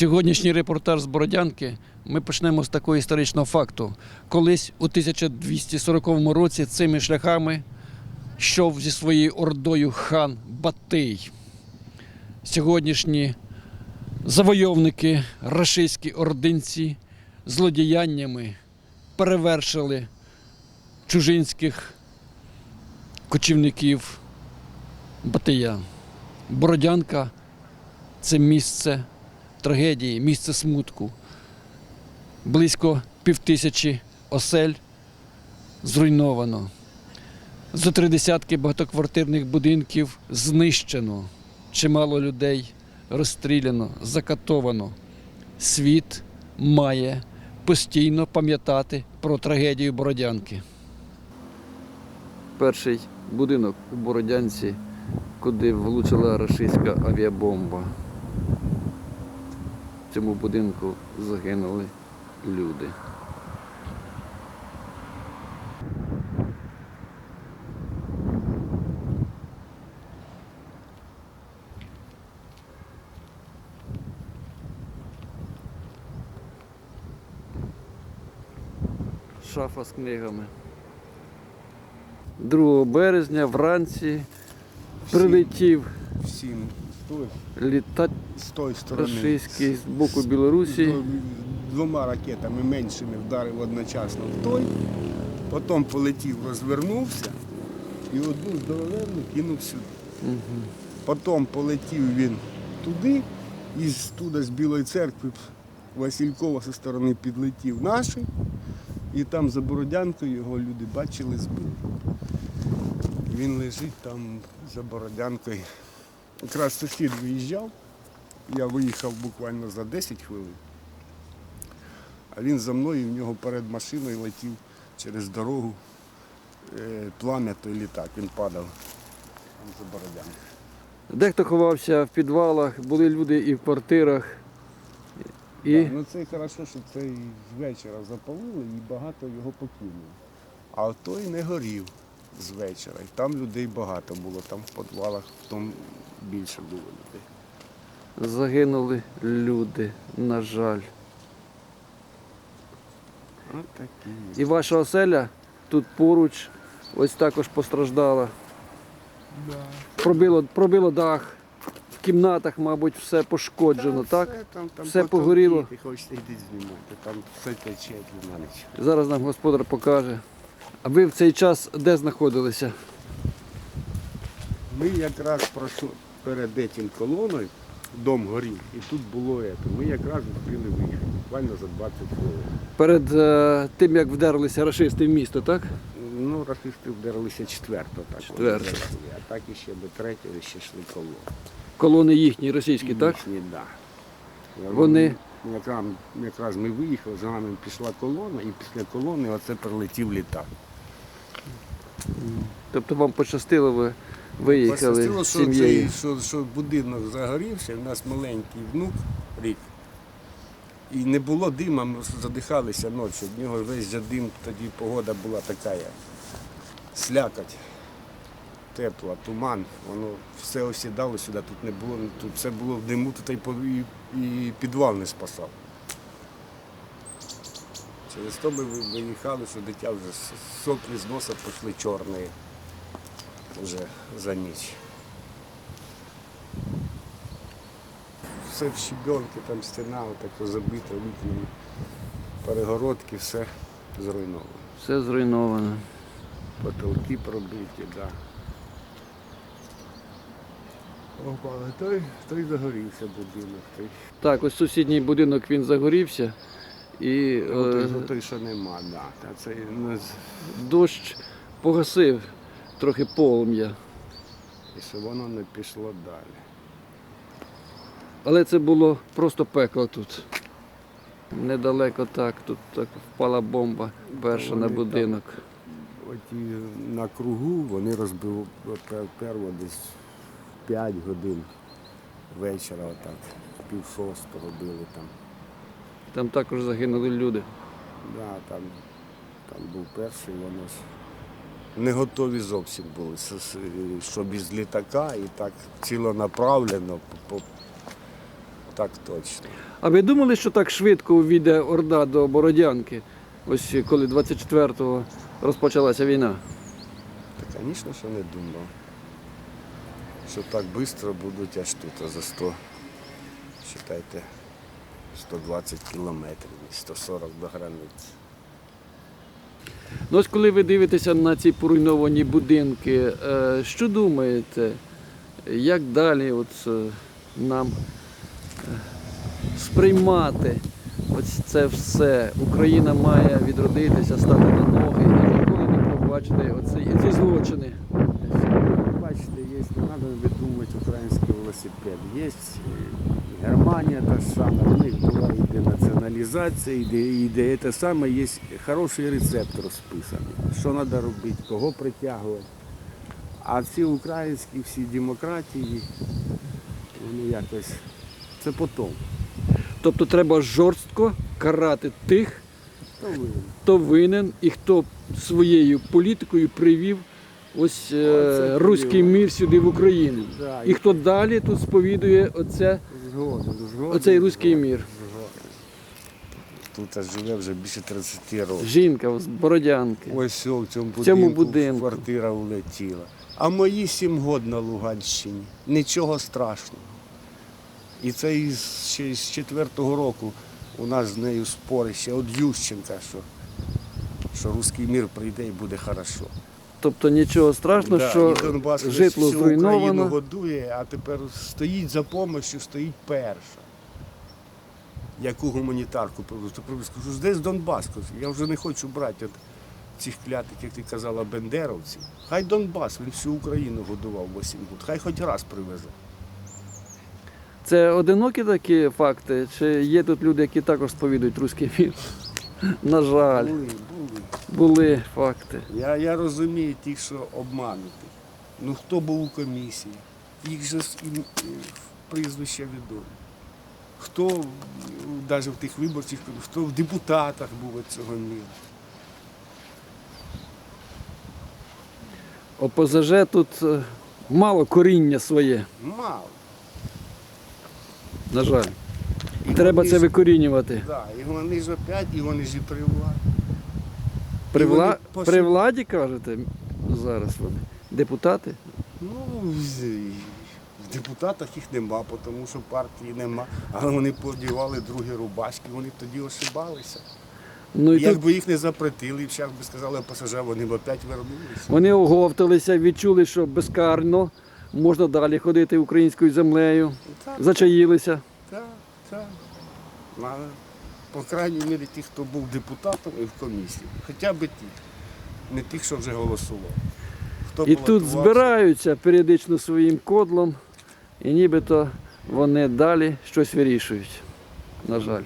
Сьогоднішній репортаж з Бородянки ми почнемо з такого історичного факту. Колись у 1240 році цими шляхами йшов зі своєю ордою хан Батий. Сьогоднішні завойовники, рашистські ординці злодіяннями перевершили чужинських кочівників Батия. Бородянка це місце трагедії, місце смутку. Близько півтисячі осель зруйновано. Зо три десятки багатоквартирних будинків знищено. Чимало людей розстріляно, закатовано. Світ має постійно пам'ятати про трагедію Бородянки. Перший будинок у Бородянці, куди влучила рашистська авіабомба. В цьому будинку загинули люди. Шафа з книгами. 2 березня вранці прилетів всім з з тої сторони. рашистський з боку Білорусі. Двома ракетами меншими вдарив одночасно в той, потім полетів, розвернувся і одну здоровенну кинув сюди. Мгм. Потім полетів він туди, і туди з Білої церкви Василькова зі сторони підлетів наший, і там за Бородянкою його люди бачили, збили. Він лежить там за Бородянкою. Якраз сусід виїжджав, я виїхав буквально за 10 хвилин. А він за мною, в нього перед машиною летів через дорогу е, плам'я той літак, він падав там за Бородянкою. Дехто ховався в підвалах, були люди і в квартирах. І Так, ну це хорошо, що цей вечора запалили і багато його покинули. А той не горів з вечора. І там людей багато було, там в підвалах там більше було людей. загинули люди, на жаль. І ваша оселя тут поруч ось також постраждала. Пробило, пробило дах. В кімнатах, мабуть, все пошкоджено, так? Все, там, там Все потолки, погоріло. Ти хочеш йти знімати, там все тече на ніч. Зараз нам господар покаже. А ви в цей час де знаходилися? Ми якраз пройшли перед цим колоною, дом горів, і тут було це. Ми якраз успіли виїхати, буквально за 20 хвилин. Перед е, тим, як вдерлися рашисти в місто, так? Ну, рашисти вдарилися четверто, так. Четверто. вони вдарили. А так іще до третього ще йшли коло. Колони їхні, російські, так? Їхні, да. Вони- Якраз, якраз ми виїхали, за нами пішла колона, і після колони оце прилетів літак. Тобто вам пощастило, ви виїхали з сім'єю. цей, що, що будинок загорівся, у нас маленький внук рік. І не було дима, ми задихалися ночі. В нього весь же дим, тоді погода була така, як слякоть, тепла, туман, воно все осідало сюди, тут не було, тут все було в диму, тут і, і, підвал не спасав. Через то ми ви- виїхали, що дитя вже соплі з носа пішли чорні вже за ніч. Все в щебенки, там стіна отако забита вікнами, перегородки, все зруйновано. Все зруйновано. Потолки пробиті, так. Да. Опа, той, той загорівся будинок. Той, Так, ось сусідній будинок він загорівся. І той, е, ну, той що нема, да. Та це з- дощ погасив трохи полум'я. і що воно не пішло далі. Але це було просто пекло тут. Недалеко так, тут так впала бомба перша Вони на там- будинок. Оті на кругу вони розбили пер- перво десь 5 годин вечора, отак, пів шостого робили там. Там також загинули люди. Да, там, там був перший, вони ж не готові зовсім були, щоб із літака і так цілонаправлено, так точно. А ви думали, що так швидко увійде Орда до Бородянки? Ось коли 24-го розпочалася війна? Та, звісно, що не думав. Що так швидко будуть аж тут, а за 100, вважайте, 120 кілометрів, 140 до границі. Ну ось коли ви дивитеся на ці поруйновані будинки, е, що думаєте, як далі от, е, нам е, сприймати ось це все? Україна має відродитися, стати на ноги і ніколи не пробачити оці, ці злочини. Бачите, є, не треба видумувати український велосипед. Є Германія та сама, в них була йде націоналізація, йде, йде те саме, є хороший рецепт розписаний. Що треба робити, кого притягувати. А ці українські всі демократії, вони якось. Це потім. Тобто треба жорстко карати тих, То ви. хто винен і хто своєю політикою привів ось е, руський мір сюди в Україну. Да, І хто далі тут сповідує оце, Згоден, згоден. оцей руський мір. Тут живе вже більше 30 років. Жінка з Бородянки. Ось о, в цьому будинку, цьому будинку. квартира влетіла. А мої сім год на Луганщині. Нічого страшного. І це із, ще з четвертого року у нас з нею спори ще від Ющенка, що, що руський мір прийде і буде хорошо. Тобто нічого страшного, Да, що і Донбас житло всю Україну зруйновано. годує, а тепер стоїть за допомогою, стоїть перша. Яку гуманітарку привезу? То привезу. Кажу, десь Донбас. Я вже не хочу брати цих клятих, як ти казала, бендеровців. Хай Донбас, він всю Україну годував 8 років. Хай хоч раз привезе. це одинокі такі факти, чи є тут люди, які також сповідують руський мір? На жаль, Були, факти. Я, я розумію тих, що обманути. Ну хто був у комісії? Їх же прізвища відомі. Хто навіть в тих виборчих, хто в депутатах був від цього міру. ОПЗЖ тут е, мало коріння своє, Мало. на жаль. І Треба це ж- викорінювати. Да, і вони ж опять, і вони ж і при владі. При, вони вла... по При владі, кажете, зараз вони. Депутати? Ну, з- в депутатах їх нема, тому що партії нема. Але вони подівали другі рубашки, вони тоді ошибалися. Ну і тут Якби їх не запретили, зараз би сказали ПСЖ, вони б опять вернулися. вони оговталися, відчули, що безкарно можна далі ходити українською землею, Так, зачаїлися. так, так. По крайній мірі, ті, хто був депутатом і в комісії. Хоча б ті. Не тих, що вже голосував. Хто І тут балотувався. збираються періодично своїм кодлом, і нібито вони далі щось вирішують. На жаль.